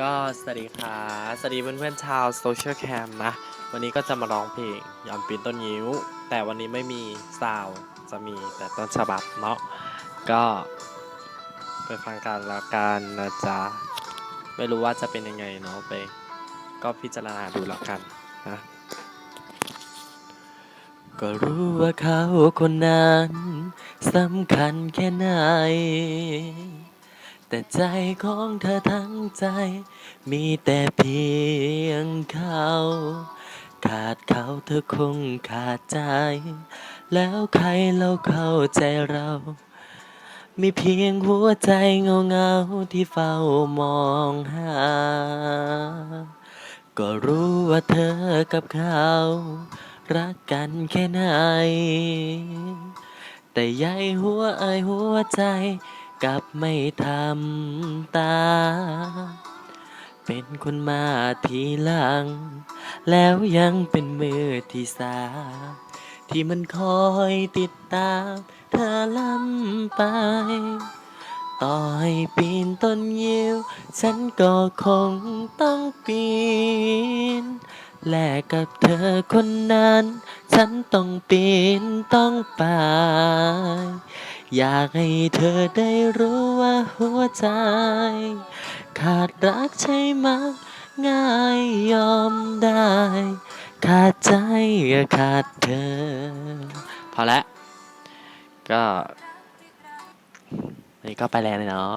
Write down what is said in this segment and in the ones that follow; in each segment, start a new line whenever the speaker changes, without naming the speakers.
ก็สวัสดีค่ะ สวัสดีเพื่อนๆชาวโซเชียลแคมนะ วันนี้ก็จะมาร้องเพลงยอมปีนต้นยิ้ว แต่วันนี้ไม่มีซาวจะมีแต่ต้นฉบับเนาะ ก็ไปฟังกันแล้วกันนะจ๊ะ ไม่รู้ว่าจะเป็นยังไงเนาะไป ก็พิจารณาดูแล้วกันนะ ก็รู้ว่าเขาคนนั้นสำคัญแค่ไหน แต่ใจของเธอทั้งใจ มีแต่เพียงเขา ขาดเขาเธอคงขาดใจ แล้วใครเราเข้าใจเรา มีเพียงหัวใจเงาเงาที่เฝ้ามองหา ก็รู้ว่าเธอกับเขา รักกันแค่ไหน แต่ใยหัวเอ่ยหัวใจ กับไม่ทำตา เป็นคนมาทีหลัง แล้วยังเป็นมือที่สา ที่มันคอยติดตามเธอล้ำไป ต่อให้ปีนต้นยิ้วฉันก็คงต้องปีน แลกกับเธอคนนั้น ฉันต้องปีนต้องไป อยากให้เธอได้รู้ว่าหัวใจ ขาดรักใช่ไหมง่ายยอมได้ ขาดใจขาดเธอ พอแล้วก็วันนี้ก็ไปแล้วเนาะ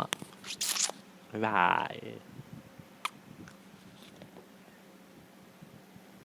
บ๊ายบาย